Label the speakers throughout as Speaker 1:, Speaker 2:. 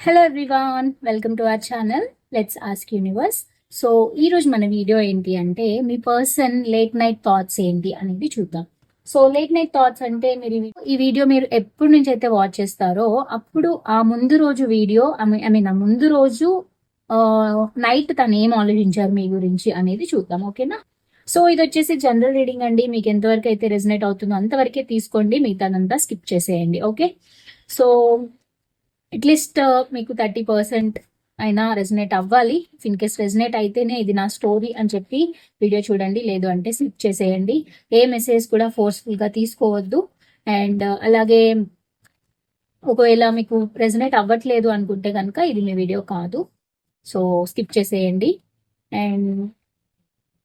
Speaker 1: Hello everyone welcome to our channel let's ask universe so ఈరోజు మన video ఏంటి అంటే మీ పర్సన్ లేట్ నైట్ థాట్స్ ఏంటి అనేది చూద్దాం. సో లేట్ నైట్ థాట్స్ అంటే మీరు ఈ- ఈ వీడియో మీరు ఎప్పటి నుంచి అయితే వాచ్ చేస్తారో అప్పుడు ఆ ముందు రోజు వీడియో ఐ మీన్ ఆ ముందు రోజు నైట్ తను ఏం ఆలోచించారు మీ గురించి అనేది చూద్దాం ఓకేనా సో ఇది వచ్చేసి జనరల్ రీడింగ్ అండి. మీకు ఎంతవరకు అయితే రెజనేట్ అవుతుందో అంతవరకే తీసుకోండి. మిగతాదంతా స్కిప్ చేసేయండి ఓకే సో అట్లీస్ట్ uh, మీకు థర్టీ పర్సెంట్ అయినా రెజనేట్ అవ్వాలి. ఇన్ కేస్ రెజనేట్ అయితేనే ఇది నా స్టోరీ అని చెప్పి వీడియో చూడండి. లేదు అంటే స్లిప్ చేసేయండి. ఏ మెసేజ్ కూడా ఫోర్స్ఫుల్గా తీసుకోవద్దు. అండ్ uh, అలాగే ఒకవేళ మీకు రెజనేట్ అవ్వట్లేదు అనుకుంటే కనుక ఇది మీ వీడియో కాదు. సో స్కిప్ చేసేయండి. అండ్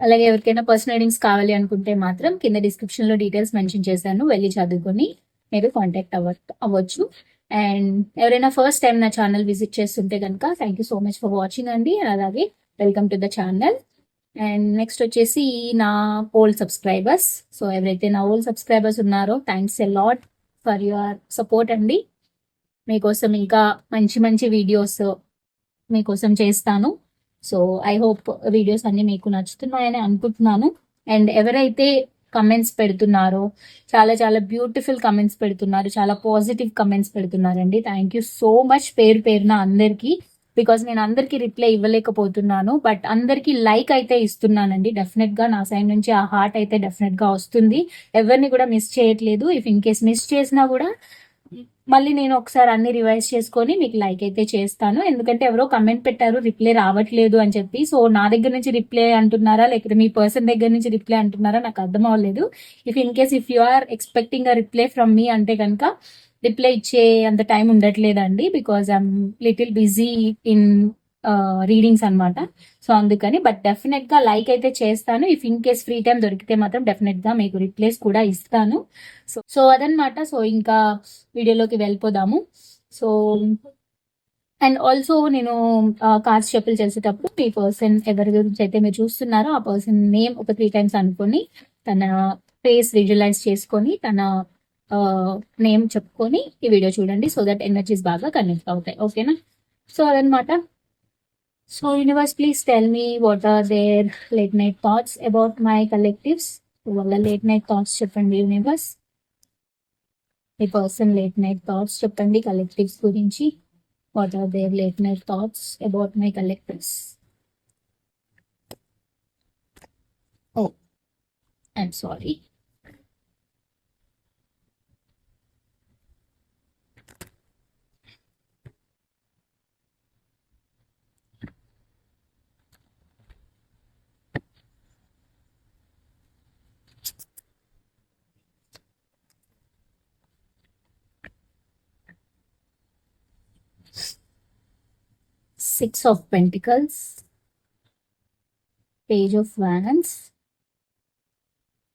Speaker 1: అలాగే ఎవరికైనా పర్సనల్ రీడింగ్స్ కావాలి అనుకుంటే మాత్రం కింద డిస్క్రిప్షన్లో డీటెయిల్స్ మెన్షన్ చేశాను. వెళ్ళి చదువుకొని మీరు కాంటాక్ట్ అవ్వ అవ్వచ్చు. అండ్ ఎవరైనా ఫస్ట్ టైం నా ఛానల్ విజిట్ చేస్తుంటే కనుక thank you so much for watching అండి. అలాగే welcome to the channel and next వచ్చేసి నా ఓల్డ్ సబ్స్క్రైబర్స్ సో ఎవరైతే నా ఓల్డ్ సబ్స్క్రైబర్స్ ఉన్నారో thanks a lot for your support అండి. మీకోసం ఇంకా మంచి మంచి వీడియోస్ మీకోసం చేస్తాను. సో ఐ హోప్ వీడియోస్ అన్నీ మీకు నచ్చుతున్నాయని అనుకుంటున్నాను. అండ్ ఎవరైతే కమెంట్స్ పెడుతున్నారు. చాలా చాలా బ్యూటిఫుల్ కమెంట్స్ పెడుతున్నారు. చాలా పాజిటివ్ కమెంట్స్ పెడుతున్నారండి. థ్యాంక్ యూ సో మచ్ పేరు పేరున అందరికీ. బికాస్ నేను అందరికీ రిప్లై ఇవ్వలేకపోతున్నాను. బట్ అందరికీ లైక్ అయితే ఇస్తున్నానండి. డెఫినెట్గా నా సైడ్ నుంచి ఆ హార్ట్ అయితే డెఫినెట్గా వస్తుంది. ఎవరిని కూడా మిస్ చేయట్లేదు. ఇఫ్ ఇన్ కేస్ మిస్ చేసినా కూడా మళ్ళీ నేను ఒకసారి అన్ని రివైజ్ చేసుకొని మీకు లైక్ అయితే చేస్తాను. ఎందుకంటే ఎవరో కమెంట్ పెట్టారు రిప్లై రావట్లేదు అని చెప్పి. సో నా దగ్గర నుంచి రిప్లై అంటున్నారా? లేకపోతే మీ పర్సన్ దగ్గర నుంచి రిప్లై అంటున్నారా? నాకు అర్థం అవ్వలేదు. If in case if you are expecting a reply from me అంటే కనుక రిప్లై ఇచ్చే అంత time ఉండట్లేదండి. Because I'm little busy in readings అనమాట సో అందుకని బట్ డెఫినెట్గా లైక్ అయితే చేస్తాను. If in case free time దొరికితే మాత్రం డెఫినెట్గా మీకు రిప్లేస్ కూడా ఇస్తాను. సో సో అదనమాట సో ఇంకా వీడియోలోకి వెళ్ళిపోదాము. సో అండ్ ఆల్సో నేను కార్డ్స్ చెప్పులు చేసేటప్పుడు మీ పర్సన్ ఎవరి గురించి అయితే మీరు చూస్తున్నారో ఆ పర్సన్ నేమ్ ఒక త్రీ టైమ్స్ అనుకొని తన ఫేస్ విజువలైజ్ చేసుకొని తన నేమ్ చెప్పుకొని ఈ వీడియో చూడండి. సో దట్ ఎనర్జీస్ బాగా కనెక్ట్ అవుతాయి. ఓకేనా సో అదనమాట so universe please tell me what are their late night thoughts about my collectives వాళ్ళ లేట్ నైట్ థాట్స్ చెప్పండి యూనివర్స్ మీ పర్సన్ లేట్ నైట్ థాట్స్ చెప్పండి కలెక్టివ్స్ గురించి what are their late night thoughts about my collectives oh I'm sorry six of pentacles page of వ్యాలన్స్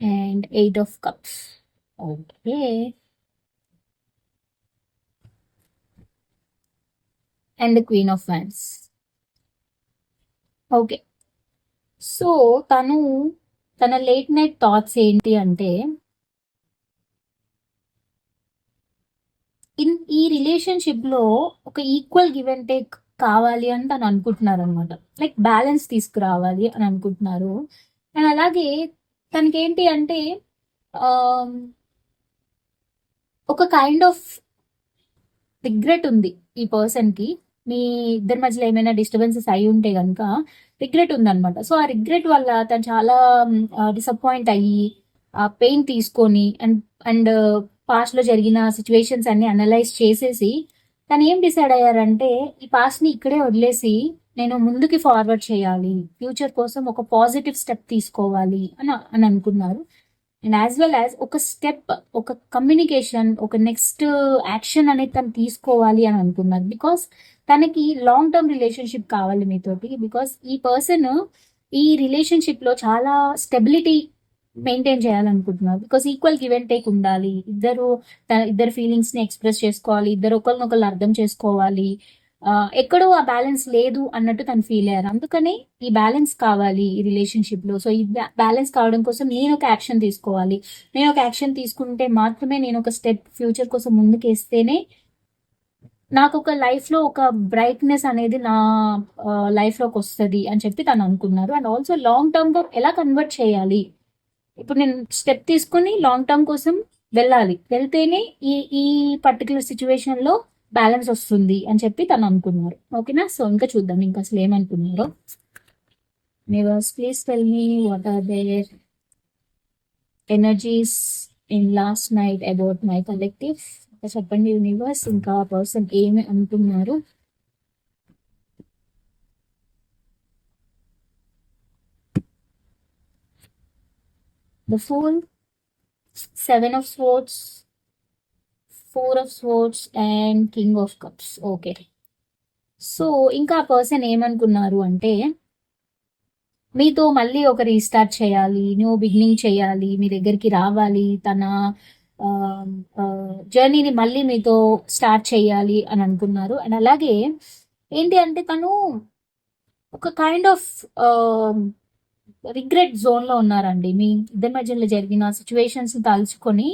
Speaker 1: and eight of cups okay and queen of wands okay so తను తన late night thoughts ఏంటి అంటే in ఈ రిలేషన్షిప్లో ఒక equal give and take కావాలి అని తను అనుకుంటున్నారు అనమాట లైక్ బ్యాలెన్స్ తీసుకురావాలి అని అనుకుంటున్నారు. అండ్ అలాగే తనకి ఏంటి అంటే um, ఒక కైండ్ ఆఫ్ రిగ్రెట్ ఉంది ఈ పర్సన్కి మీ ఇద్దరి మధ్యలో ఏమైనా డిస్టర్బెన్సెస్ అయి ఉంటే కనుక రిగ్రెట్ ఉందన్నమాట సో ఆ రిగ్రెట్ వల్ల తను చాలా um, uh, డిసప్పాయింట్ అయ్యి ఆ పెయిన్ తీసుకొని అండ్ అండ్ పాస్ట్లో జరిగిన సిచ్యువేషన్స్ అన్ని అనలైజ్ చేసేసి తను ఏం డిసైడ్ అయ్యారంటే ఈ పాస్ట్ని ఇక్కడే వదిలేసి నేను ముందుకి ఫార్వర్డ్ చేయాలి. ఫ్యూచర్ కోసం ఒక పాజిటివ్ స్టెప్ తీసుకోవాలి అని అని అనుకున్నారు. అండ్ యాజ్ వెల్ యాజ్ ఒక స్టెప్ ఒక కమ్యూనికేషన్ ఒక నెక్స్ట్ యాక్షన్ అనేది తను తీసుకోవాలి అని అనుకున్నారు. బికాస్ తనకి లాంగ్ టర్మ్ రిలేషన్షిప్ కావాలి మీతోటి. బికాస్ ఈ పర్సన్ ఈ రిలేషన్షిప్లో చాలా స్టెబిలిటీ మెయింటైన్ చేయాలనుకుంటున్నారు because equal give and take ఉండాలి. ఇద్దరు ఇద్దరు ఫీలింగ్స్ని ఎక్స్ప్రెస్ చేసుకోవాలి. ఇద్దరు ఒకరినొకరు అర్థం చేసుకోవాలి. ఎక్కడో ఆ బ్యాలెన్స్ లేదు అన్నట్టు తను ఫీల్ అయ్యారు. అందుకనే ఈ బ్యాలెన్స్ కావాలి ఈ రిలేషన్షిప్లో. సో ఈ బ్యాలెన్స్ కావడం కోసం నేను ఒక యాక్షన్ తీసుకోవాలి. నేను ఒక యాక్షన్ తీసుకుంటే మాత్రమే నేను ఒక స్టెప్ ఫ్యూచర్ కోసం ముందుకేస్తేనే నాకు ఒక లైఫ్లో ఒక బ్రైట్నెస్ అనేది నా లైఫ్లోకి వస్తుంది అని చెప్పి తను అనుకున్నారు. అండ్ ఆల్సో లాంగ్ టర్మ్గా ఎలా కన్వర్ట్ చేయాలి? ఇప్పుడు నేను స్టెప్ తీసుకుని లాంగ్ టర్మ్ కోసం వెళ్ళాలి. వెళ్తేనే ఈ ఈ పర్టికులర్ సిచ్యువేషన్లో బ్యాలెన్స్ వస్తుంది అని చెప్పి తను అనుకున్నారు. ఓకేనా సో ఇంకా చూద్దాం ఇంకా అసలు ఏమనుకున్నారో. నేవర్స్ please tell me what are their energies in last night about my collective చెప్పండి యూనివర్స్ ఇంకా పర్సన్ ఏమి అనుకున్నారు? The Fool, Seven of Swords, Four of Swords, and King of Cups. Okay so ఇంకా ఆ పర్సన్ ఏమనుకున్నారు అంటే మీతో మళ్ళీ ఒక రీస్టార్ట్ చేయాలి న్యూ బిగినింగ్ చేయాలి మీ దగ్గరికి రావాలి తన జర్నీని మళ్ళీ మీతో స్టార్ట్ చేయాలి అని అనుకున్నారు అండ్ అలాగే ఏంటి అంటే తను ఒక కైండ్ ఆఫ్ రిగ్రెట్ జోన్లో ఉన్నారండి. మీ ఇద్దరి మధ్యలో జరిగిన సిచ్యువేషన్స్ తలుచుకొని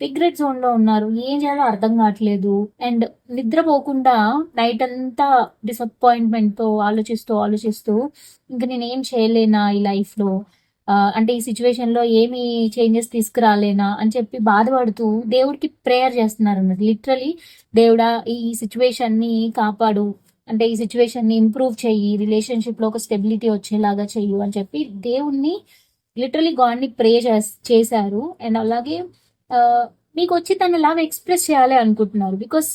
Speaker 1: రిగ్రెట్ జోన్లో ఉన్నారు. ఏం చేయాలో అర్థం కావట్లేదు. అండ్ నిద్రపోకుండా నైట్ అంతా డిసప్పాయింట్మెంట్తో ఆలోచిస్తూ ఆలోచిస్తూ ఇంకా నేను ఏం చేయలేనా ఈ లైఫ్లో అంటే ఈ సిచ్యువేషన్లో ఏమి చేంజెస్ తీసుకురాలేనా అని చెప్పి బాధపడుతూ దేవుడికి ప్రేయర్ చేస్తున్నారు అన్నది లిటరలీ దేవుడా ఈ సిచ్యువేషన్ని కాపాడు. అంటే ఈ సిచ్యువేషన్ని ఇంప్రూవ్ చెయ్యి రిలేషన్షిప్లో ఒక స్టెబిలిటీ వచ్చేలాగా చెయ్యు అని చెప్పి దేవుణ్ణి లిటరలీ గాడ్ని ప్రే చేశారు. అండ్ అలాగే మీకు వచ్చి తను లవ్ ఎక్స్ప్రెస్ చేయాలి అనుకుంటున్నారు. బికాస్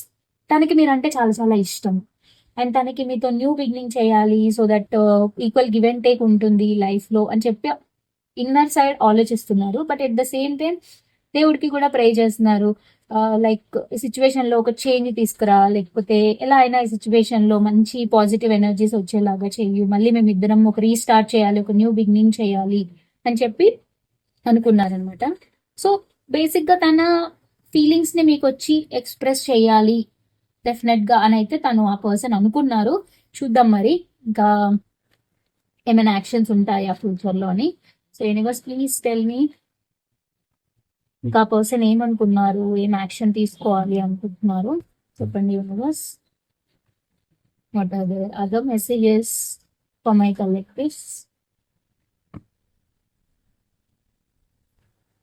Speaker 1: తనకి మీరంటే చాలా చాలా ఇష్టం. అండ్ తనకి మీతో న్యూ బిగినింగ్ చేయాలి so that equal give and take ఉంటుంది లైఫ్లో అని చెప్పి ఇన్నర్ సైడ్ ఆలోచిస్తున్నారు. But at the same time దేవుడికి కూడా ప్రే చేస్తున్నారు. లైక్ సిచ్యువేషన్లో ఒక చేంజ్ తీసుకురా లేకపోతే ఎలా అయినా ఈ సిచ్యువేషన్లో మంచి పాజిటివ్ ఎనర్జీస్ వచ్చేలాగా చేయు మళ్ళీ మేము ఇద్దరం ఒక రీస్టార్ట్ చేయాలి ఒక న్యూ బిగినింగ్ చేయాలి అని చెప్పి అనుకున్నారనమాట సో బేసిక్గా తన ఫీలింగ్స్ని మీకు వచ్చి ఎక్స్ప్రెస్ చేయాలి. డెఫినెట్గా అని అయితే తను ఆ పర్సన్ అనుకున్నారు. చూద్దాం మరి. ఇంకా ఏమైనా యాక్షన్స్ ఉంటాయా ఫ్యూచర్లో అని so universe please tell me Hmm. ఇంకా పర్సన్ ఏమనుకున్నారు? ఏం యాక్షన్ తీసుకోవాలి అనుకుంటున్నారు? చెప్పండి universe what are their other messages for my collectives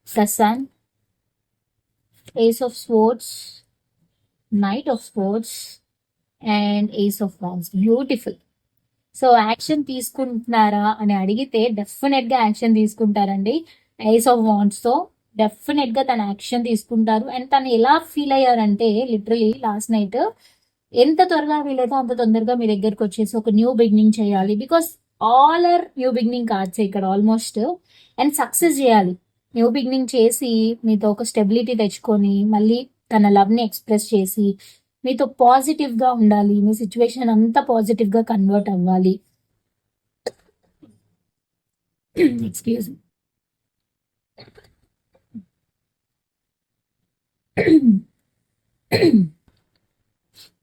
Speaker 1: Sasan ace of swords knight of swords and ace of of beautiful so action తీసుకుంటున్నారా అని అడిగితే డెఫినెట్గా యాక్షన్ తీసుకుంటారండి. ఐస్ ఆఫ్ వాండ్స్ డెఫినెట్గా తన యాక్షన్ తీసుకుంటారు. అండ్ తను ఎలా ఫీల్ అయ్యారంటే లిటరలీ లాస్ట్ నైట్ ఎంత త్వరగా వీలైతే అంత తొందరగా మీ దగ్గరకు వచ్చేసి ఒక న్యూ బిగినింగ్ చేయాలి. Because all are new beginning cards ఇక్కడ ఆల్మోస్ట్. అండ్ సక్సెస్ చేయాలి. న్యూ బిగినింగ్ చేసి మీతో ఒక స్టెబిలిటీ తెచ్చుకొని మళ్ళీ తన లవ్ని ఎక్స్ప్రెస్ చేసి మీతో పాజిటివ్గా ఉండాలి. మీ సిచ్యువేషన్ అంతా పాజిటివ్గా కన్వర్ట్ అవ్వాలి. Excuse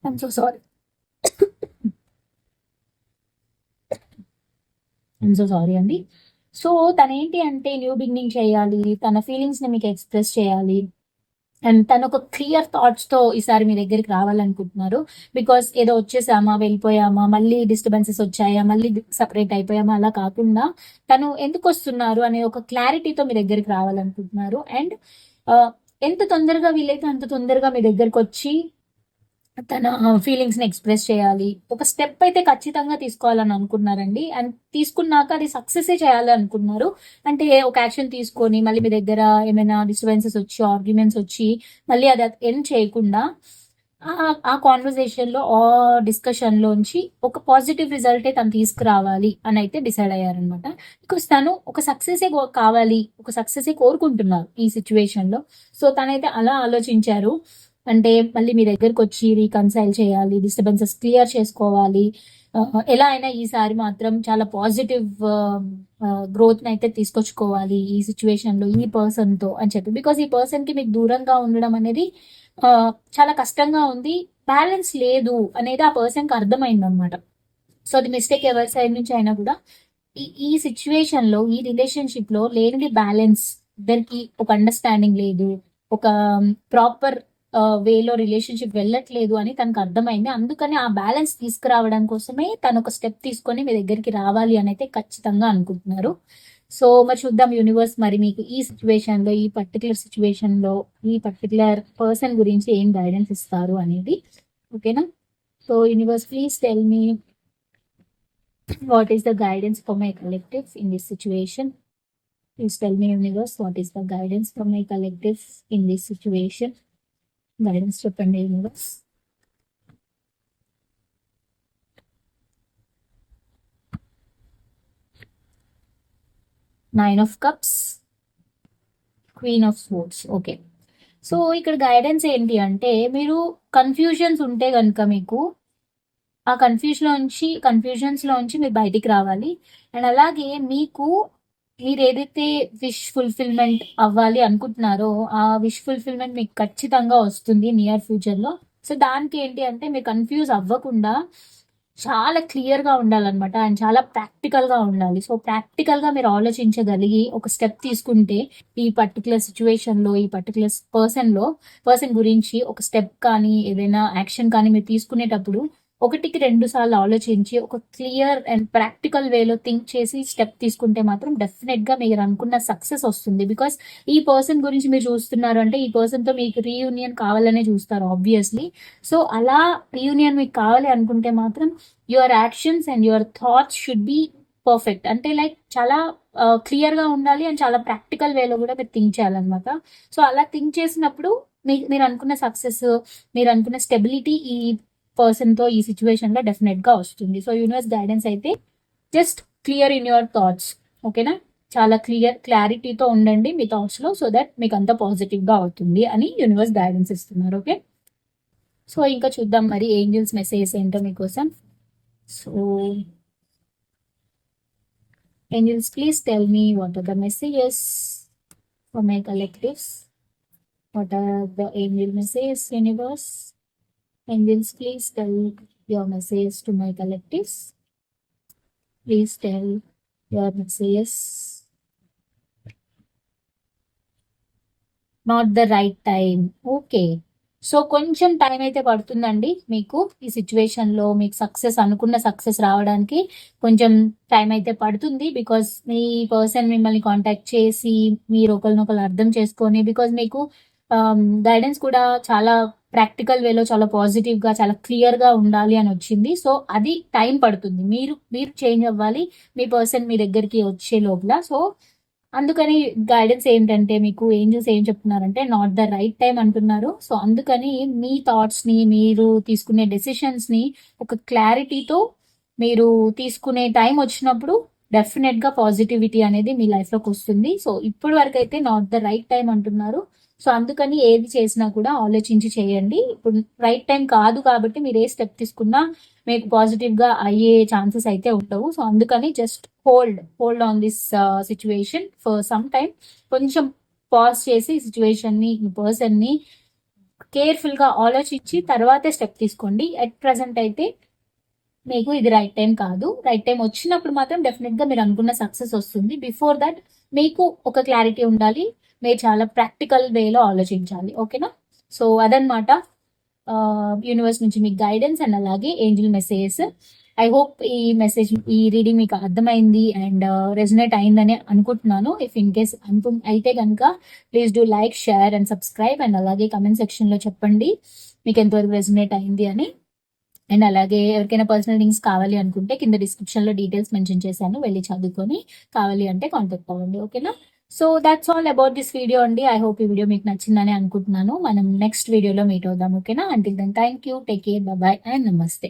Speaker 1: I'm so sorry I'm so sorry అండి సో తను ఏంటి అంటే న్యూ బిగినింగ్ చేయాలి తన ఫీలింగ్స్ని మీకు ఎక్స్ప్రెస్ చేయాలి. అండ్ తను ఒక క్లియర్ థాట్స్తో ఈసారి మీ దగ్గరికి రావాలనుకుంటున్నారు. బికాస్ ఏదో వచ్చేసామా వెళ్ళిపోయామా మళ్ళీ డిస్టర్బెన్సెస్ వచ్చాయా మళ్ళీ సపరేట్ అయిపోయామా అలా కాకుండా తను ఎందుకు వస్తున్నారు అనే ఒక క్లారిటీతో మీ దగ్గరికి రావాలనుకుంటున్నారు. అండ్ ఎంత తొందరగా వీలైతే అంత తొందరగా మీ దగ్గరకు వచ్చి తన ఫీలింగ్స్ని ఎక్స్ప్రెస్ చేయాలి. ఒక స్టెప్ అయితే ఖచ్చితంగా తీసుకోవాలని అనుకున్నారండి. అండ్ తీసుకున్నాక అది సక్సెస్ చేయాలి అనుకున్నారు. అంటే ఒక యాక్షన్ తీసుకొని మళ్ళీ మీ దగ్గర ఏమైనా డిస్టర్బెన్సెస్ వచ్చి ఆర్గ్యుమెంట్స్ వచ్చి మళ్ళీ అది ఎండ్ చేయకుండా ఆ కాన్వర్జేషన్లో ఆ డిస్కషన్లోంచి ఒక పాజిటివ్ రిజల్టే తను తీసుకురావాలి అని అయితే డిసైడ్ అయ్యారనమాట బికాస్ తను ఒక సక్సెస్ కావాలి ఒక సక్సెస్ కోరుకుంటున్నారు ఈ సిచ్యువేషన్లో సో తనైతే అలా ఆలోచించారు. అంటే మళ్ళీ మీ దగ్గరకు వచ్చి రీకన్సైల్ చేయాలి డిస్టర్బెన్సెస్ క్లియర్ చేసుకోవాలి. ఎలా అయినా ఈసారి మాత్రం చాలా పాజిటివ్ గ్రోత్ని అయితే తీసుకొచ్చుకోవాలి ఈ సిచ్యువేషన్లో ఈ పర్సన్తో అని చెప్పి. బికాస్ ఈ పర్సన్కి మీకు దూరంగా ఉండడం అనేది చాలా కష్టంగా ఉంది. బ్యాలెన్స్ లేదు అనేది ఆ పర్సన్కి అర్థమైంది అనమాట సో అది మిస్టేక్ ఎవరి సైడ్ నుంచి అయినా కూడా. ఈ ఈ సిచ్యువేషన్లో ఈ రిలేషన్షిప్లో లేనిది బ్యాలెన్స్ ఇద్దరికి ఒక అండర్స్టాండింగ్ లేదు. ఒక ప్రాపర్ వేలో రిలేషన్షిప్ వెళ్ళట్లేదు అని తనకు అర్థమైంది. అందుకని ఆ బ్యాలెన్స్ తీసుకురావడం కోసమే తను ఒక స్టెప్ తీసుకొని మీ దగ్గరికి రావాలి అని అయితే ఖచ్చితంగా అనుకుంటున్నారు. సో మరి చూద్దాం యూనివర్స్ మరి మీకు ఈ సిచ్యువేషన్లో ఈ పర్టికులర్ సిచ్యువేషన్లో ఈ పర్టికులర్ పర్సన్ గురించి ఏం గైడెన్స్ ఇస్తారు అనేది. ఓకేనా so universe please tell me what is the guidance for my collective in this situation please tell me universe what is the guidance for my collective in this situation guidance చెప్పండి universe nine of cups queen of swords okay so ఇక్కడ guidance ఏంటి అంటే మీరు confusions ఉంటే కనుక మీకు ఆ confusion నుంచి మీరు బయటికి రావాలి. అండ్ అలాగే మీకు మీరు ఏదైతే విష్ ఫుల్ఫిల్మెంట్ అవ్వాలి అనుకుంటున్నారో ఆ విష్ ఫుల్ఫిల్మెంట్ మీకు ఖచ్చితంగా వస్తుంది నియర్ ఫ్యూచర్లో సో దానికి ఏంటి అంటే మీరు కన్ఫ్యూజ్ అవ్వకుండా చాలా క్లియర్గా ఉండాలన్నమాట అండ్ చాలా ప్రాక్టికల్గా ఉండాలి. సో ప్రాక్టికల్గా మీరు ఆలోచించగలిగి ఒక స్టెప్ తీసుకుంటే ఈ పర్టికులర్ సిచ్యువేషన్లో ఈ పర్టికులర్ పర్సన్లో పర్సన్ గురించి ఒక స్టెప్ కానీ ఏదైనా యాక్షన్ కానీ మీరు తీసుకునేటప్పుడు ఒకటికి రెండు సార్లు ఆలోచించి ఒక క్లియర్ అండ్ ప్రాక్టికల్ వేలో థింక్ చేసి స్టెప్ తీసుకుంటే మాత్రం డెఫినెట్గా మీరు అనుకున్న సక్సెస్ వస్తుంది. బికాస్ ఈ పర్సన్ గురించి మీరు చూస్తున్నారు అంటే ఈ పర్సన్తో మీకు రీయూనియన్ కావాలనే చూస్తారు ఆబ్వియస్లీ సో అలా రీయూనియన్ మీకు కావాలి అనుకుంటే మాత్రం your actions and your thoughts should be perfect అంటే లైక్ చాలా క్లియర్గా ఉండాలి అండ్ చాలా ప్రాక్టికల్ వేలో కూడా మీరు థింక్ చేయాలన్నమాట. సో అలా థింక్ చేసినప్పుడు మీరు అనుకున్న సక్సెస్ మీరు అనుకున్న స్టెబిలిటీ ఈ పర్సన్తో ఈ సిచ్యువేషన్లో డెఫినెట్గా వస్తుంది. సో యూనివర్స్ గైడెన్స్ అయితే just clear in your thoughts ఓకేనా చాలా క్లియర్ క్లారిటీతో ఉండండి మీ థాట్స్లో సో దట్ మీకు అంత పాజిటివ్గా అవుతుంది అని యూనివర్స్ గైడెన్స్ ఇస్తున్నారు. ఓకే సో ఇంకా చూద్దాం మరి ఏంజల్స్ మెసేజ్ ఏంటో మీకోసం. So angels please tell me what are the messages for my collectives what are the angel message universe Angels, please tell your message to my collectives. Please tell your messages. Not the right time okay so కొంచెం time అయితే పడుతుందండి మీకు ఈ సిచ్యువేషన్లో మీకు success అనుకున్న success రావడానికి కొంచెం టైం అయితే పడుతుంది బికాస్ మీ పర్సన్ మిమ్మల్ని కాంటాక్ట్ చేసి మీరు ఒకరినొకరు అర్థం చేసుకొని బికాస్ మీకు um, గైడెన్స్ కూడా చాలా ప్రాక్టికల్ వేలో చాలా పాజిటివ్గా చాలా క్లియర్గా ఉండాలి అని వచ్చింది. సో అది టైం పడుతుంది. మీరు మీరు చేంజ్ అవ్వాలి. మీ పర్సన్ మీ దగ్గరికి వచ్చే లోపల. సో అందుకని గైడెన్స్ ఏంటంటే మీకు ఏంజల్స్ ఏం చెప్తున్నారంటే నాట్ ద రైట్ టైం అంటున్నారు. సో అందుకని మీ థాట్స్ని మీరు తీసుకునే డెసిషన్స్ని ఒక క్లారిటీతో మీరు తీసుకునే టైం వచ్చినప్పుడు డెఫినెట్గా పాజిటివిటీ అనేది మీ లైఫ్లోకి వస్తుంది. సో ఇప్పటి వరకు అయితే నాట్ ద రైట్ టైం అంటున్నారు. సో అందుకని ఏది చేసినా కూడా ఆలోచించి చేయండి. ఇప్పుడు రైట్ టైం కాదు కాబట్టి మీరు ఏ స్టెప్ తీసుకున్నా మీకు పాజిటివ్గా అయ్యే ఛాన్సెస్ అయితే ఉండవు. సో అందుకని just hold hold on this situation for some time కొంచెం పాజ్ చేసి సిచ్యువేషన్ని పర్సన్ని కేర్ఫుల్గా ఆలోచించి తర్వాతే స్టెప్ తీసుకోండి. అట్ ప్రజెంట్ అయితే మీకు ఇది రైట్ టైం కాదు. రైట్ టైం వచ్చినప్పుడు మాత్రం డెఫినెట్గా మీరు అనుకున్న సక్సెస్ వస్తుంది. బిఫోర్ దట్ మీకు ఒక క్లారిటీ ఉండాలి. మీరు చాలా ప్రాక్టికల్ వేలో ఆలోచించాలి. ఓకేనా? సో అదనమాట యూనివర్స్ నుంచి మీకు గైడెన్స్ అండ్ అలాగే ఏంజిల్ మెసేజెస్ ఐ హోప్ ఈ మెసేజ్ ఈ రీడింగ్ మీకు అర్థమైంది అండ్ రెజనేట్ అయిందని అనుకుంటున్నాను. ఇఫ్ ఇన్ కేస్ అనుకు అయితే కనుక please do like share and subscribe and అలాగే కమెంట్ సెక్షన్లో చెప్పండి. మీకు ఎంతవరకు రెజనేట్ అయింది అని. అండ్ అలాగే ఎవరికైనా పర్సనల్ లింక్స్ కావాలి అనుకుంటే కింద డిస్క్రిప్షన్లో డీటెయిల్స్ మెన్షన్ చేశాను. వెళ్ళి చదువుకొని కావాలి అంటే కాంటాక్ట్ అవ్వండి. ఓకేనా? So that's all about this video అండి. ఐ హోప్ ఈ వీడియో మీకు నచ్చిందని అనుకుంటున్నాను. మనం నెక్స్ట్ వీడియోలో మీట్ అవుదాం ఓకేనా అంటే then thank you take care bye and నమస్తే